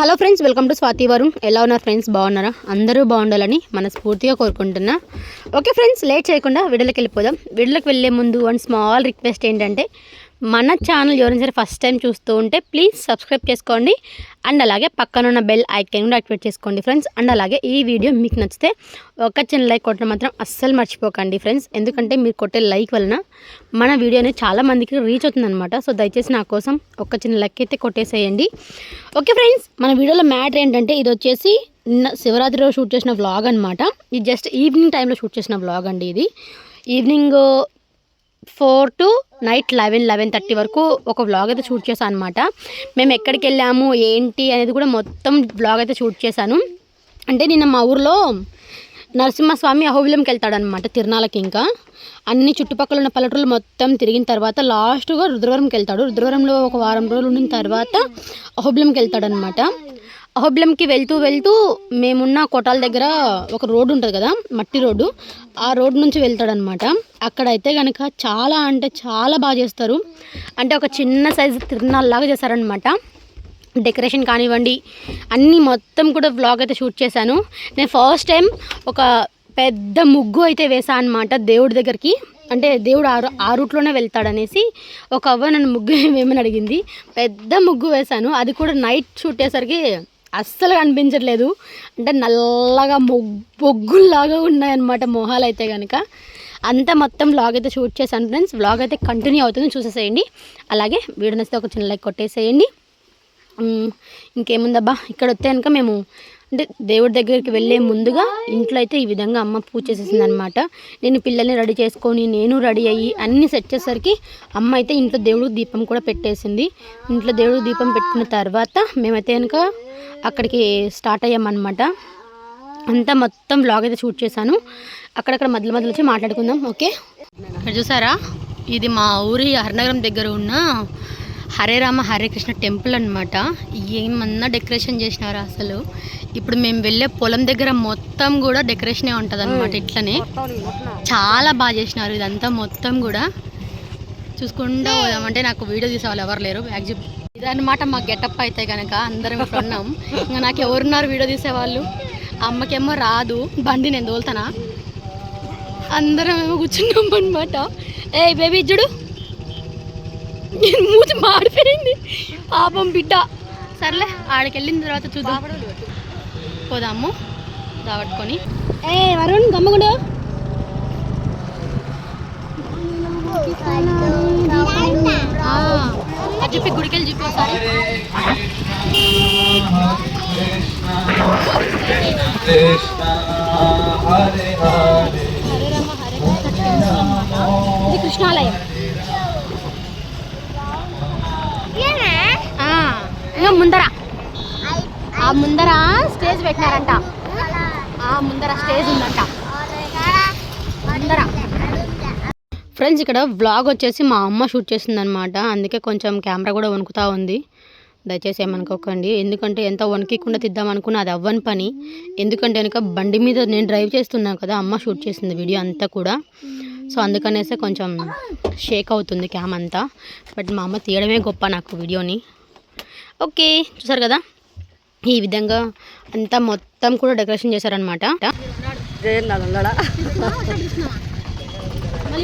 Hello friends welcome to Swathi Varun. ఎలా ఉన్నారు friends? బాగున్నారా? అందరూ బాగుండాలని మనస్ఫూర్తిగా కోరుకుంటున్నా. ఓకే ఫ్రెండ్స్ లేట్ చేయకుండా వీడియోకి వెళ్ళిపోదాం. వీడియోకి వెళ్ళే ముందు వన్ స్మాల్ రిక్వెస్ట్ ఏంటంటే మన ఛానల్ ఎవరైనా సరే ఫస్ట్ టైం చూస్తూ ఉంటే ప్లీజ్ సబ్స్క్రైబ్ చేసుకోండి. అండ్ అలాగే పక్కన ఉన్న బెల్ ఐకాన్ కూడా యాక్టివేట్ చేసుకోండి ఫ్రెండ్స్ అండ్ అలాగే ఈ వీడియో మీకు నచ్చితే ఒక చిన్న లైక్ కొట్టడం మాత్రం అస్సలు మర్చిపోకండి ఫ్రెండ్స్ ఎందుకంటే మీరు కొట్టే లైక్ వలన మన వీడియో అనేది చాలామందికి రీచ్ అవుతుందన్నమాట. సో దయచేసి నా కోసం ఒక చిన్న లైక్ అయితే కొట్టేసేయండి. ఓకే ఫ్రెండ్స్ మన వీడియోలో మ్యాటర్ ఏంటంటే ఇది వచ్చేసి నిన్న శివరాత్రి రోజు షూట్ చేసిన వ్లాగ్ అనమాట ఇది జస్ట్ ఈవినింగ్ టైంలో షూట్ చేసిన వ్లాగ్ అండి ఇది. Evening four to night eleven eleven thirty వరకు ఒక వ్లాగ్ అయితే షూట్ చేశాను అనమాట మేము ఎక్కడికి వెళ్ళాము ఏంటి అనేది కూడా మొత్తం వ్లాగ్ అయితే షూట్ చేశాను. అంటే నిన్న మా ఊర్లో నరసింహస్వామి అహోబిలంకి వెళ్తాడనమాట తిరునాళ్ళకి ఇంకా. అన్ని చుట్టుపక్కల ఉన్న పల్లెటూరులు మొత్తం తిరిగిన తర్వాత లాస్ట్గా రుద్రవరంకి వెళ్తాడు. రుద్రవరంలో ఒక వారం రోజులు ఉండిన తర్వాత అహోబిలంకి వెళ్తాడనమాట అహోబ్లంకి వెళ్తూ వెళ్తూ మేమున్న కోటాల దగ్గర ఒక రోడ్డు ఉంటుంది కదా మట్టి రోడ్డు. ఆ రోడ్డు నుంచి వెళ్తాడనమాట అక్కడైతే కనుక చాలా అంటే చాలా బాగా చేస్తారు. అంటే ఒక చిన్న సైజు తిరునాళ్ళలాగా చేస్తారనమాట డెకరేషన్ కానివ్వండి అన్నీ మొత్తం కూడా వ్లాగ్ అయితే షూట్ చేశాను. నేను ఫస్ట్ టైం ఒక పెద్ద ముగ్గు అయితే వేసాను అనమాట దేవుడి దగ్గరికి. అంటే దేవుడు ఆ ఆ రూట్లోనే వెళ్తాడనేసి ఒక అవ్వ నన్ను ముగ్గు వేయమని అడిగింది. పెద్ద ముగ్గు వేశాను. అది కూడా నైట్ షూట్ చేసరికి అస్సలు కనిపించట్లేదు. అంటే నల్లగా మొగ్ బొగ్గుల్లాగా ఉన్నాయన్నమాట మొహాలు అయితే కనుక అంతా మొత్తం వ్లాగ్ అయితే షూట్ చేశాను ఫ్రెండ్స్ వ్లాగ్ అయితే కంటిన్యూ అవుతుంది. చూసేసేయండి. అలాగే వీడియో నచ్చితే ఒక చిన్న లైక్ కొట్టేసేయండి. ఇంకేముందబ్బా? ఇక్కడ వస్తే కనుక మేము అంటే దేవుడి దగ్గరికి వెళ్ళే ముందుగా ఇంట్లో అయితే ఈ విధంగా అమ్మ పూజ చేసేసింది అనమాట నేను పిల్లల్ని రెడీ చేసుకొని నేను రెడీ అయ్యి అన్నీ సెట్ చేసేసరికి అమ్మ అయితే ఇంట్లో దేవుడికి దీపం కూడా పెట్టేసింది. ఇంట్లో దేవుడికి దీపం పెట్టుకున్న తర్వాత మేమైతే కనుక అక్కడికి స్టార్ట్ అయ్యామన్నమాట. అంతా మొత్తం బ్లాగ్ అయితే షూట్ చేశాను. అక్కడక్కడ మధ్య మధ్యలో వచ్చి మాట్లాడుకుందాం ఓకే? ఇక్కడ చూసారా? ఇది మా ఊరి హరినగరం దగ్గర ఉన్న హరే రామ హరే కృష్ణ టెంపుల్ అనమాట ఏమన్నా డెకరేషన్ చేసినారా అసలు? ఇప్పుడు మేము వెళ్ళే పొలం దగ్గర మొత్తం కూడా డెకరేషనే ఉంటుంది అనమాట ఇట్లనే. చాలా బాగా చేసినారు ఇదంతా మొత్తం కూడా. చూసుకుంటూ పోదామంటే నాకు వీడియో తీసే వాళ్ళు ఎవరు లేరు. బ్యాగ్ చూపి ఇదన్నమాట మా గెటప్ అయితే కనుక అందరం ఇక్కడ ఉన్నాం ఇంకా నాకు ఎవరున్నారు వీడియో తీసేవాళ్ళు అమ్మకేమో రాదు బండి నేను తోలుతానా? అందరం ఏమో కూర్చున్నాం అనమాట ఏ బేబీ చూడు మూతి మాడిపోయింది. పాపం బిడ్డ. సర్లే ఆడికి వెళ్ళిన తర్వాత చూద్దాం. పోదాము. దావట్టుకొని ఏ వరుణ్ గమ్మగుడు. చెప్పి గుడికి వెళ్ళి చెప్పి ఒకసారి. ఇది కృష్ణాలయం. ముందర. ఆ ముందర స్టేజ్ పెట్టినారంట. ఆ ముందర స్టేజ్ ఉందంట. ముందర. ఫ్రెండ్స్ ఇక్కడ వ్లాగ్ వచ్చేసి మా అమ్మ షూట్ చేసిందనమాట అందుకే కొంచెం కెమెరా కూడా వణుకుతా ఉంది. దయచేసి ఏమనుకోకండి. ఎందుకంటే ఎంత వణికికుండా తీద్దాం అది అవ్వని పని. ఎందుకంటే వెనుక బండి మీద నేను డ్రైవ్ చేస్తున్నాను కదా అమ్మ షూట్ చేసింది వీడియో అంతా కూడా. సో అందుకనేసే కొంచెం షేక్ అవుతుంది క్యామ్ అంతా. బట్ మా అమ్మ తీయడమే గొప్ప నాకు వీడియోని ఓకే చూసారు కదా? ఈ విధంగా అంతా మొత్తం కూడా డెకరేషన్ చేశారనమాట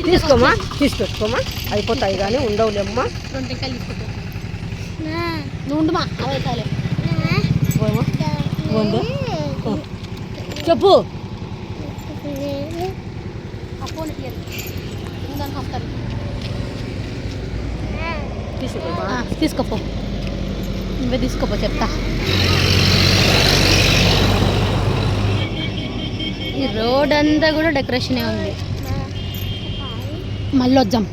తీసుకోమా? తీసుకొచ్చుకోమా అయిపోతాయి కానీ ఉండవులేమ్మా. చెప్పు. తీసుకోపో నువ్వే తీసుకోపో చెప్తా ఈ రోడ్ అంతా కూడా డెకరేషనే ఉంది. మళ్ళీ వద్దాం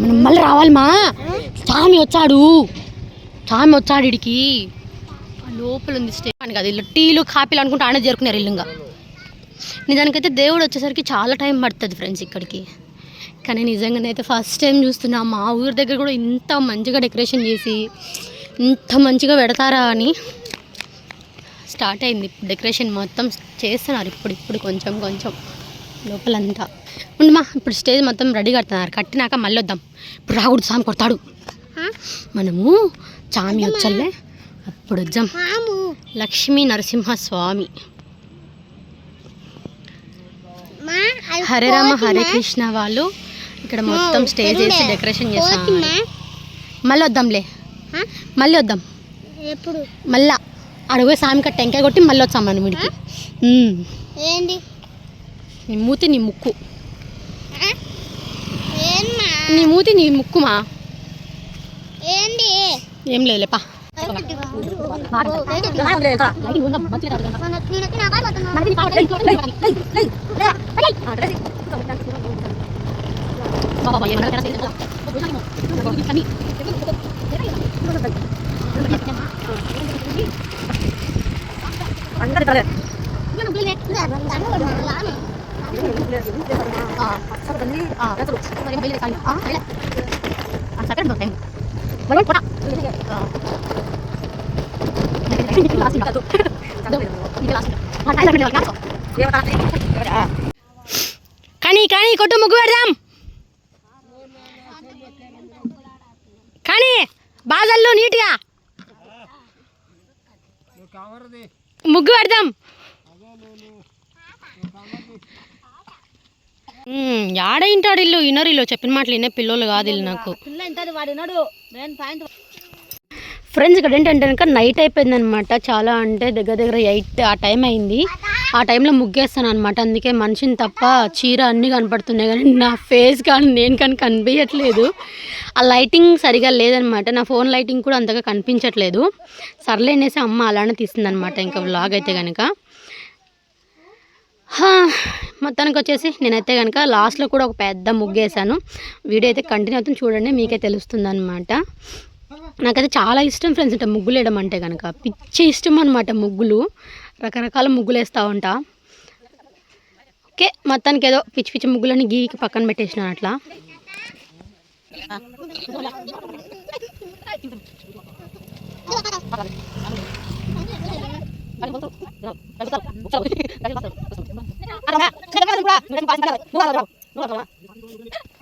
మనం మళ్ళీ రావాలి మా. స్వామి వచ్చాడు. స్వామి వచ్చాడు ఇడికి. లోపల ఉంది స్టే అని కాదు ఇల్లు టీలు కాపీలు అనుకుంటే ఆనే చేరుకున్నారు ఇల్లుగా నిజానికైతే దేవుడు వచ్చేసరికి చాలా టైం పడుతుంది ఫ్రెండ్స్ ఇక్కడికి. కానీ నిజంగానైతే ఫస్ట్ టైం చూస్తున్నా మా ఊరి దగ్గర కూడా ఇంత మంచిగా డెకరేషన్ చేసి ఇంత మంచిగా పెడతారా అని స్టార్ట్ అయింది డెకరేషన్ మొత్తం చేస్తున్నారు ఇప్పుడు ఇప్పుడు కొంచెం కొంచెం లోపలంతా. ఉండమా ఇప్పుడు స్టేజ్ మొత్తం రెడీ కడుతున్నారు. కట్టినాక మళ్ళీ వద్దాం. ఇప్పుడు రాకూడదు సామి కొడతాడు. మనము చామి వచ్చల్లే? అప్పుడు వద్దాం. లక్ష్మీ నరసింహస్వామి. హరే రామ హరే కృష్ణ వాళ్ళు ఇక్కడ మొత్తం స్టేజ్ వేసి డెకరేషన్ చేస్తాం మళ్ళీ వద్దాంలే. మళ్ళీ వద్దాం. ఎప్పుడు? మళ్ళా. అడుగు సామిక టెంకాయ కొట్టి మళ్ళీ వచ్చాం మనం వీడికి. ఏంటి నీ మూతి నీ ముక్కు. నీ మూతి నీ ముక్కుమా ఏంటి ఏం లేదులేపా కానీ కానీ కొట్టు ముగ్గు పెడదాం కానీ బాజల్లో నీట్గా. ముగ్గు పెడదాం. ఉమ్, యాడ ఇంటాడు ఇల్లు? ఇన్నరు ఇల్లు చెప్పిన మాటలు వినే పిల్లలు కాదు ఇల్లు నాకు. ఫ్రెండ్స్ ఇక్కడ ఏంటంటే కనుక నైట్ అయిపోయింది అనమాట చాలా అంటే దగ్గర దగ్గర ఎయిట్ ఆ టైం అయింది. ఆ టైంలో ముగ్గేస్తాను అనమాట అందుకే మనిషిని తప్ప చీర అన్నీ కనపడుతున్నాయి కానీ నా ఫేస్ కానీ నేను కానీ కనిపించట్లేదు. ఆ లైటింగ్ సరిగా లేదనమాట నా ఫోన్ లైటింగ్ కూడా అంతగా కనిపించట్లేదు. సర్లేనేసి అమ్మ అలానే తీసిందనమాట ఇంకా వ్లాగ్ అయితే కనుక. మొత్తానికి వచ్చేసి నేనైతే కనుక లాస్ట్లో కూడా ఒక పెద్ద ముగ్గేసాను వీడియో అయితే కంటిన్యూ అవుతుంది. చూడండి మీకే తెలుస్తుంది అనమాట నాకైతే చాలా ఇష్టం ఫ్రెండ్స్ అంటే ముగ్గులు వేయడం అంటే కనుక పిచ్చి ఇష్టం అనమాట ముగ్గులు. రకరకాల ముగ్గులు వేస్తూ ఉంటా ఓకే మొత్తానికి ఏదో పిచ్చి పిచ్చి ముగ్గులని గీకి పక్కన పెట్టేసిన అట్లా.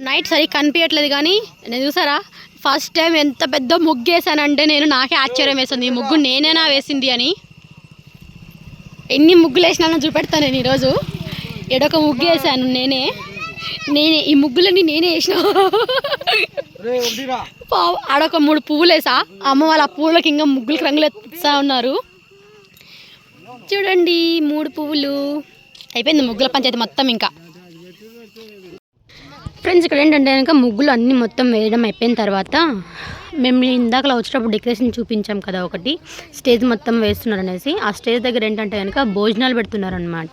నైట్ సరిగ్గా కనిపించట్లేదు కానీ నేను చూసారా? ఫస్ట్ టైం ఎంత పెద్ద ముగ్గు వేసానంటే నేను నాకే ఆశ్చర్యం వేసింది. ఈ ముగ్గు నేనేనా వేసింది అని. ఎన్ని ముగ్గులు వేసినానో చూపెడతాను నేను ఈరోజు. ఎడొక ముగ్గు వేసాను నేనే. నేనే ఈ ముగ్గులన్నీ నేనే వేసిన. పావు ఆడొక మూడు పువ్వులు వేసా. అమ్మ వాళ్ళ ఆ పువ్వులకి ఇంకా ముగ్గులకి రంగులు ఎత్తా ఉన్నారు. చూడండి మూడు పువ్వులు. అయిపోయింది ముగ్గుల పంచాయతీ మొత్తం ఇంకా. ఫ్రెండ్స్ ఇక్కడ ఏంటంటే కనుక ముగ్గులు అన్నీ మొత్తం వేయడం అయిపోయిన తర్వాత మేము ఇందాకలా వచ్చేటప్పుడు డెకరేషన్ చూపించాం కదా ఒకటి. స్టేజ్ మొత్తం వేస్తున్నారు అనేసి. ఆ స్టేజ్ దగ్గర ఏంటంటే కనుక భోజనాలు పెడుతున్నారు అనమాట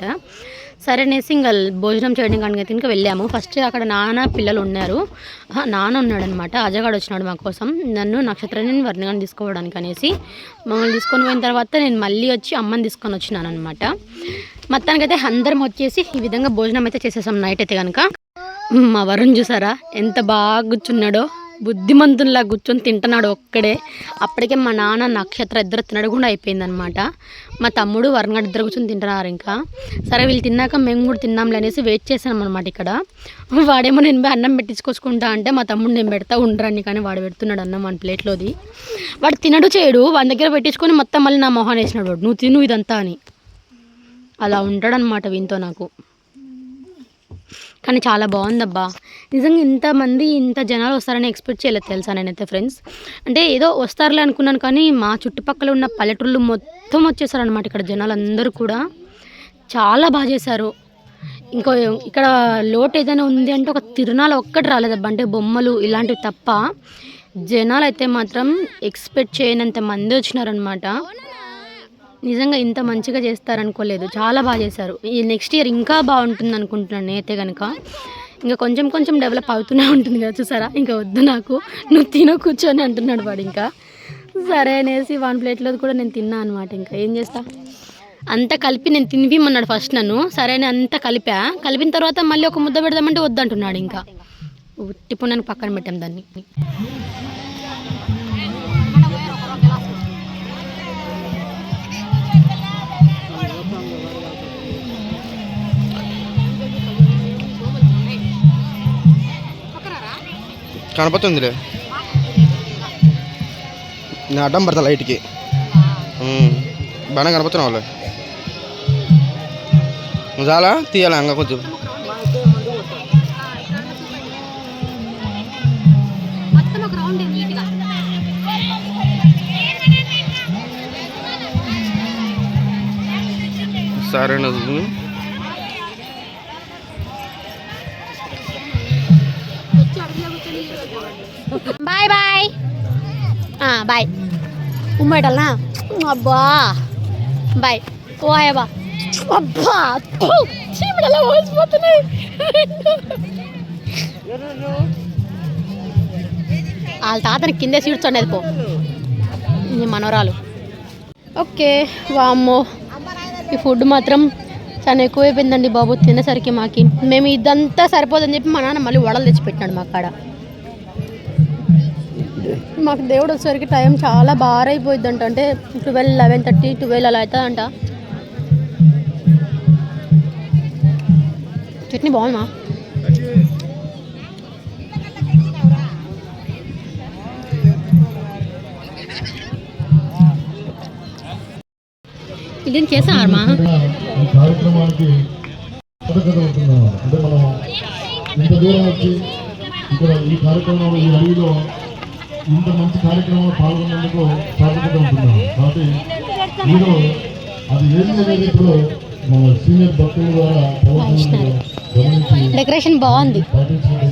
సరే అనేసి ఇంకా భోజనం చేయడం కనుక ఇంకా వెళ్ళాము. ఫస్ట్ అక్కడ నాన్న పిల్లలు ఉన్నారు. నాన్న ఉన్నాడనమాట అజగాడు వచ్చినాడు మా కోసం. నన్ను నక్షత్రాన్ని వర్ణగాన్ని తీసుకోవడానికి అనేసి మమ్మల్ని తీసుకొని పోయిన తర్వాత నేను మళ్ళీ వచ్చి అమ్మని తీసుకొని వచ్చినాను అనమాట మొత్తానికైతే అందరం వచ్చేసి ఈ విధంగా భోజనం అయితే చేసేసాం నైట్ అయితే కనుక. మా వరుణ్ చూసారా? ఎంత బాగా కూర్చున్నాడో. బుద్ధిమంతునిలా కూర్చొని తింటున్నాడు ఒక్కడే. అప్పటికే మా నాన్న నక్షత్ర ఇద్దరు తినడం కూడా అయిపోయిందనమాట మా తమ్ముడు వరంగడ్ ఇద్దరు కూర్చొని తింటున్నారు ఇంకా. సరే వీళ్ళు తిన్నాక మేము కూడా తిన్నాంలే అనేసి వెయిట్ చేసాం అనమాట ఇక్కడ. వాడేమో నేను అన్నం పెట్టించుకొచ్చుకుంటా అంటే మా తమ్ముడు నేను పెడతా ఉండరాన్ని కానీ వాడు పెడుతున్నాడు అన్నం మన ప్లేట్లోది. వాడు తినడు చేయడు వాడి దగ్గర పెట్టించుకొని మొత్తం మళ్ళీ నా మొహాన్ వేసినాడు వాడు. నువ్వు తిను ఇదంతా అని. అలా ఉంటాడనమాట వీంతో నాకు. కానీ చాలా బాగుందబ్బా. నిజంగా ఇంతమంది ఇంత జనాలు వస్తారని ఎక్స్పెక్ట్ చేయలేదు తెలుసా నేనైతే ఫ్రెండ్స్ అంటే ఏదో వస్తారులే అనుకున్నాను కానీ మా చుట్టుపక్కల ఉన్న పల్లెటూళ్ళు మొత్తం వచ్చేసారనమాట ఇక్కడ జనాలు అందరూ కూడా. చాలా బాగా చేశారు. ఇంకో ఇక్కడ లోటు ఏదైనా ఉంది అంటే ఒక తిరునాల ఒక్కటి రాలేదబ్బా. అంటే బొమ్మలు ఇలాంటివి తప్ప జనాలు అయితే మాత్రం ఎక్స్పెక్ట్ చేయనంత మంది వచ్చినారనమాట నిజంగా ఇంత మంచిగా చేస్తారనుకోలేదు. చాలా బాగా చేశారు. ఈ నెక్స్ట్ ఇయర్ ఇంకా బాగుంటుంది అనుకుంటున్నాను నేనైతే కనుక ఇంకా కొంచెం కొంచెం డెవలప్ అవుతూనే ఉంటుంది కదా చూసారా? ఇంకా వద్దు నాకు. నువ్వు తినో కూర్చొని అంటున్నాడు వాడు ఇంకా. సరే అనేసి వన్ ప్లేట్లో కూడా నేను తిన్నా అనమాట ఇంకా. ఏం చేస్తా? అంతా కలిపి నేను తినిపిమన్నాడు ఫస్ట్ నన్ను. సరే అని అంతా కలిపా. కలిపిన తర్వాత మళ్ళీ ఒక ముద్ద పెడదామంటే వద్దంటున్నాడు ఇంకా. ఉట్టిప్పుడు నేను పక్కన పెట్టాం దాన్ని. కనపడుతుందిలే. నేను అడ్డం పడతా లైట్కి. బాగా కనపడుతున్నావు వాళ్ళు చాలా? తీయాలి? ఇంకా కొంచెం. మొత్తం ఒక సరే బాయ్. ఉమ్మేటల్నా? అబ్బా. బాయ్. ఓ అయ్యబా అబ్బా. థు, చీమలు వాళ్ళ తాతని కిందే సీడ్చండి పో. మనోరాలు మనవరాలు. ఓకే వామ్మో. ఈ ఫుడ్ మాత్రం చాలా ఎక్కువైపోయిందండి బాబు. తినేసరికి మాకి. మేము ఇదంతా సరిపోదని చెప్పి మా నాన్న మళ్ళీ వడలు తెచ్చిపెట్టినాడు మా కాడ మాకు దేవుడు వచ్చేసరికి టైం చాలా బాగా అయిపోయింది అంట అంటే ట్వెల్వ్ లెవెన్ థర్టీ ట్వెల్వ్ అలా అవుతుందంట చట్నీ బాగుందా? ఇదేం చేసామా కార్యక్రమానికి అంటే మనం ఇంత దూరం వచ్చి ఇక్కడ ఈ కార్యక్రమంలో ఈ అడవిలో ఇంత మంచి కార్యక్రమంలో పాల్గొన్నందుకు సార్థకత ఉంటున్నాను కాబట్టి మీరు అది ఏది అనేది ఇప్పుడు మన సీనియర్ భక్తుల ద్వారా ప్రభుత్వం డెకరేషన్ బాగుంది.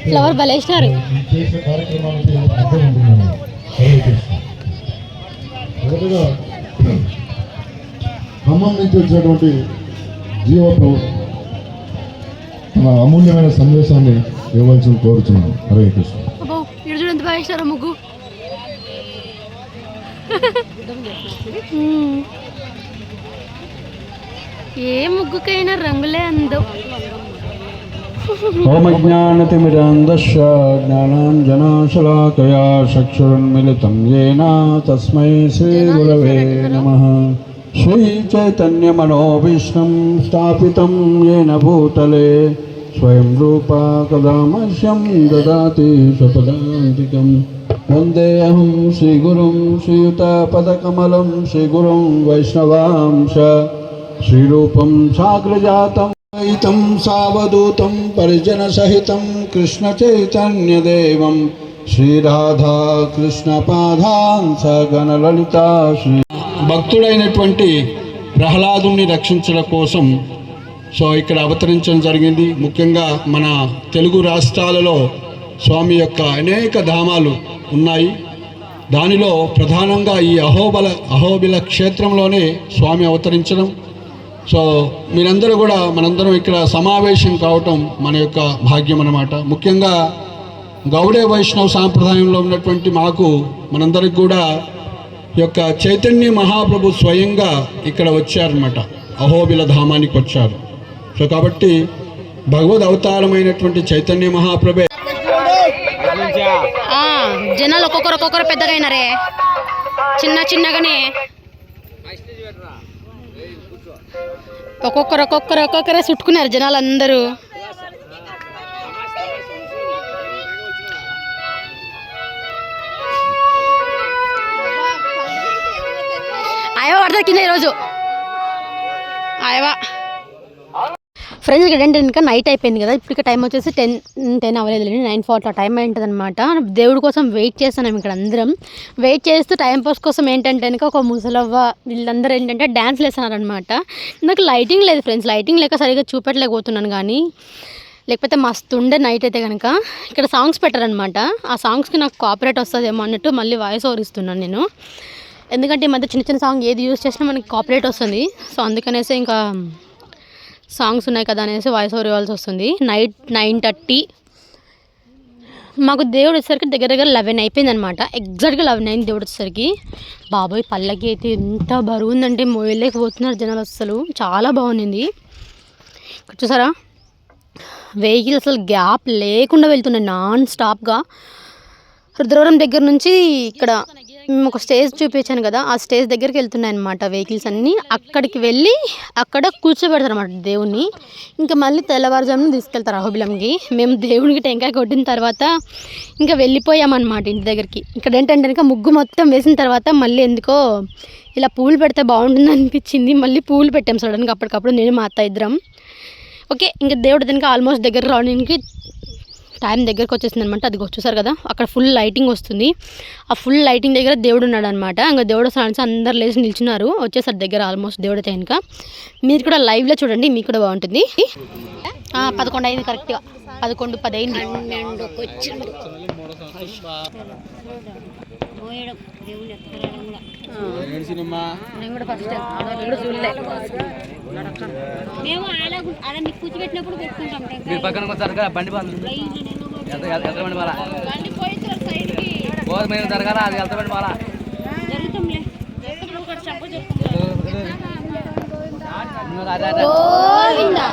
ఫ్లవర్ బలేసినారు ఈ చేసిన కార్యక్రమానికి అర్థం ఉంటున్నాను. హరే కృష్ణ మొదటగా ఖమ్మం నుంచి వచ్చినటువంటి జీవ ప్రభు తన అమూల్యమైన సందేశాన్ని ఇవ్వాల్సి కోరుతున్నాను హరే కృష్ణ. ముగ్గు. ఏ ముగ్గుకైనా రంగులే అందం ओमज्ञानतिमिरान्धश्च ज्ञानाञ्जनाशलाकया चक्षुरुन्मिलितं येन तस्मै श्रीगुरवे नमः श्रीचैतन्यमनोभीष्णं स्थापितं येन भूतले स्वयं रूपा कदा मह्यं ददाति स्वपदान्तिकं वन्देऽहं श्रीगुरुं श्रीयुतपदकमलं श्रीगुरुं वैष्णवांश श्रीरूपं साग्रजातं तं सावधूतं परिजनसहितं कृष्णचैतन्यदेवं श्रीराधा कृष्णपादान् సగణలలితా శ్రీ భక్తుడైనటువంటి ప్రహ్లాదుని రక్షించడం కోసం సో ఇక్కడ అవతరించడం జరిగింది ముఖ్యంగా మన తెలుగు రాష్ట్రాలలో స్వామి యొక్క అనేక ధామాలు ఉన్నాయి. దానిలో ప్రధానంగా ఈ అహోబల అహోబిల క్షేత్రంలోనే స్వామి అవతరించడం. సో మీరందరూ కూడా మనందరం ఇక్కడ సమావేశం కావటం మన యొక్క భాగ్యం అన్నమాట. ముఖ్యంగా గౌడే వైష్ణవ సాంప్రదాయంలో ఉన్నటువంటి మాకు మనందరికి కూడా యొక్క చైతన్య మహాప్రభు స్వయంగా ఇక్కడ వచ్చారనమాట అహోబిల ధామానికి వచ్చారు. సో కాబట్టి భగవద్ అవతారమైనటువంటి చైతన్య మహాప్రభే జనాలు ఒక్కొక్కరు ఒక్కొక్కరు పెద్దగా అయినారే చిన్న చిన్నగానే. ఒక్కొక్కరు ఒక్కొక్కరు ఒక్కొక్కరే చుట్టుకున్నారు జనాలు అందరూ ఆయవ పడుతుంది కింద ఈరోజు. ఆయవా. ఫ్రెండ్స్ ఇక్కడ ఏంటంటే ఇంకా నైట్ అయిపోయింది కదా ఇప్పుడు టైం వచ్చేసి టెన్ టెన్ అవ్వలేదు నైన్ ఫార్టీ టైం అయింటుంది అనమాట దేవుడి కోసం వెయిట్ చేస్తున్నాం ఇక్కడ అందరం. వెయిట్ చేస్తూ టైం పాస్ కోసం ఏంటంటే కనుక ఒక ముసలవ్వ వీళ్ళందరూ ఏంటంటే డ్యాన్స్ వేస్తున్నారనమాట నాకు లైటింగ్ లేదు ఫ్రెండ్స్ లైటింగ్ లేక సరిగ్గా చూపెట్టలేకపోతున్నాను కానీ లేకపోతే మస్తు ఉండే నైట్ అయితే కనుక ఇక్కడ సాంగ్స్ పెట్టారనమాట ఆ సాంగ్స్కి నాకు కాపరేట్ వస్తుందేమో అన్నట్టు మళ్ళీ వాయిస్ ఓవర్ ఇస్తున్నాను నేను. ఎందుకంటే ఈ మధ్య చిన్న చిన్న సాంగ్ ఏది యూజ్ చేసినా మనకి కాపరేట్ వస్తుంది. సో అందుకనేసి ఇంకా సాంగ్స్ ఉన్నాయి కదా అనేసి వాయిస్ ఓవర్ ఇవ్వాల్సి వస్తుంది. నైట్ నైన్ థర్టీ మాకు దేవుడు వచ్చేసరికి దగ్గర దగ్గర లెవెన్ అయిపోయింది అనమాట ఎగ్జాక్ట్గా లెవెన్ అయింది దేవుడు వచ్చేసరికి. బాబోయ్ పల్లకి అయితే ఎంత బరువు ఉందంటే మొయలేకపోతున్నారు జనాలు అసలు చాలా బాగుంది ఇక్కడ చూసారా? వెహికల్ అసలు గ్యాప్ లేకుండా వెళ్తున్నాయి నాన్ స్టాప్గా రుద్రవరం దగ్గర నుంచి ఇక్కడ మేము ఒక స్టేజ్ చూపించాను కదా ఆ స్టేజ్ దగ్గరికి వెళ్తున్నాయి అనమాట వెహికల్స్ అన్నీ. అక్కడికి వెళ్ళి అక్కడ కూర్చోబెడతారు అనమాట దేవుణ్ణి. ఇంకా మళ్ళీ తెల్లవారుజామున తీసుకెళ్తారు అహోబిలంకి. మేము దేవునికి టెంకాయ కొట్టిన తర్వాత ఇంకా వెళ్ళిపోయామన్నమాట ఇంటి దగ్గరికి. ఇక్కడ ఏంటంటే ఇంకా ముగ్గు మొత్తం వేసిన తర్వాత మళ్ళీ ఎందుకో ఇలా పూలు పెడితే బాగుంటుంది అనిపించింది. మళ్ళీ పూలు పెట్టాం సడన్గా అప్పటికప్పుడు నేను మా అత్త ఇద్దరం. ఓకే ఇంకా దేవుడు దానికి ఆల్మోస్ట్ దగ్గర రావడానికి టైం దగ్గరకు వచ్చేసింది అనమాట అది చూసారు కదా అక్కడ ఫుల్ లైటింగ్ వస్తుంది. ఆ ఫుల్ లైటింగ్ దగ్గర దేవుడు ఉన్నాడు అనమాట ఇంకా దేవుడు వస్తాడు అందరు లేచి నిల్చున్నారు. వచ్చేసారు దగ్గర ఆల్మోస్ట్ దేవుడు అయితే ఇంకా. మీరు కూడా లైవ్లో చూడండి మీకు కూడా బాగుంటుంది. ఆ, పదకొండు అయింది కరెక్ట్గా పదకొండు పది అయింది. నేను కూడా ఫస్ట్ నేను చూడలే మేము ఆడ ఆడ మీకు కూర్చోబెట్టినప్పుడు పెట్టుకుంటాం మీరు పక్కన వచ్చారు బండి బంద్ ఎంత ఎంత బండి బాలా పోదు మేము జరగాల అది ఎంత బండి బాలా గోవిందా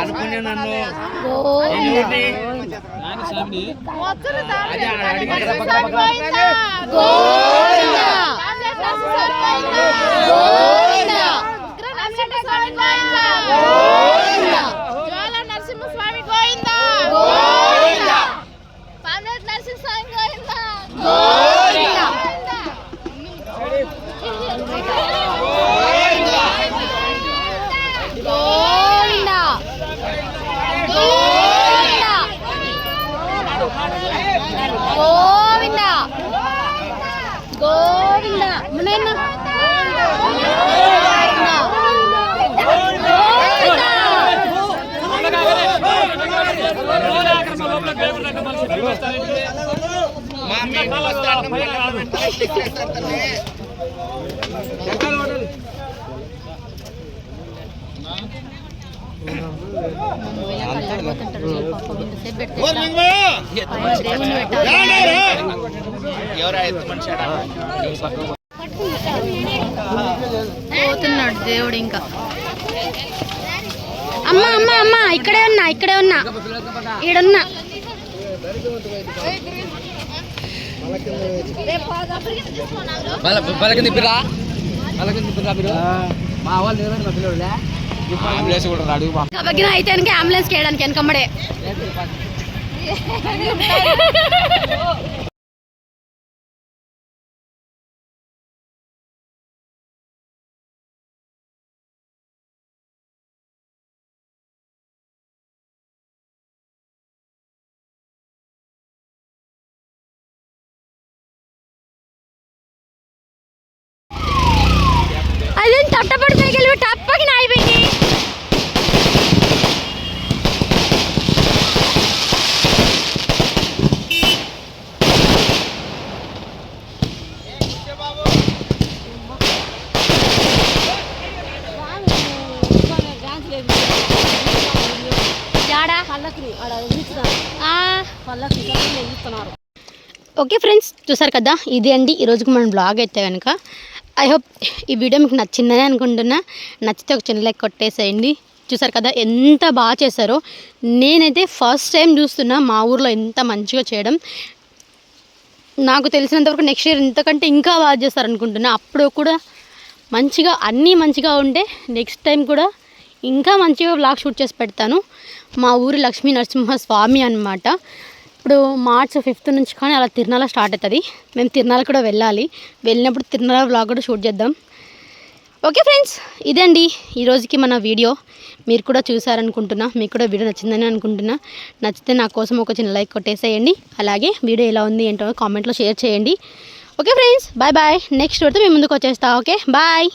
అనుకునే నన్ను గోవిందా పోతున్నాడు దేవుడు ఇంకా. అమ్మా అమ్మా అమ్మా ఇక్కడే ఉన్నా ఇక్కడే ఉన్నా. ఈడున్నా వాళ్ళకి తిప్పిరా వాళ్ళకి తిప్పిరా మీరు మా వాళ్ళు నిలబడి మా పిల్లలు అంబులెన్స్ కూడా అడుగు అయితే అంబులెన్స్ చేయడానికి వెనకమ్మడే అదేం తట్టపడి సైకిల్ టప్పకి నాయిపోయింది జాడా ఆ. ఓకే ఫ్రెండ్స్ చూసారు కదా? ఇది అండి. ఈరోజుకి మనం బ్లాగ్ అయితే కనుక ఐ హోప్ ఈ వీడియో మీకు నచ్చిందని అనుకుంటున్నా. నచ్చితే ఒక చిన్న లైక్ కొట్టేసేయండి. చూసారు కదా? ఎంత బాగా చేశారో. నేనైతే ఫస్ట్ టైం చూస్తున్నా మా ఊర్లో ఎంత మంచిగా చేయడం. నాకు తెలిసినంతవరకు నెక్స్ట్ ఇయర్ ఇంతకంటే ఇంకా బాగా చేస్తారనుకుంటున్నా అప్పుడు కూడా మంచిగా అన్నీ మంచిగా ఉంటే నెక్స్ట్ టైం కూడా ఇంకా మంచిగా బ్లాగ్ షూట్ చేసి పెడతాను. మా ఊరి లక్ష్మీ నరసింహ స్వామి అనమాట ఇప్పుడు మార్చ్ ఫిఫ్త్ నుంచి కానీ అలా తిరునాల స్టార్ట్ అవుతుంది. మేము తిరునాల కూడా వెళ్ళాలి. వెళ్ళినప్పుడు తిరునాల బ్లాగ్ కూడా షూట్ చేద్దాం. ఓకే ఫ్రెండ్స్ ఇదండి అండి ఈరోజుకి మన వీడియో మీరు కూడా చూసారనుకుంటున్నా. మీకు కూడా వీడియో నచ్చిందని అనుకుంటున్నా. నచ్చితే నా కోసం ఒక చిన్న లైక్ కొట్టేసేయండి. అలాగే వీడియో ఎలా ఉంది ఏంటో కామెంట్లో షేర్ చేయండి. Okay friends bye bye next వీడితో మేము ముందుకు వచ్చేస్తా. Okay bye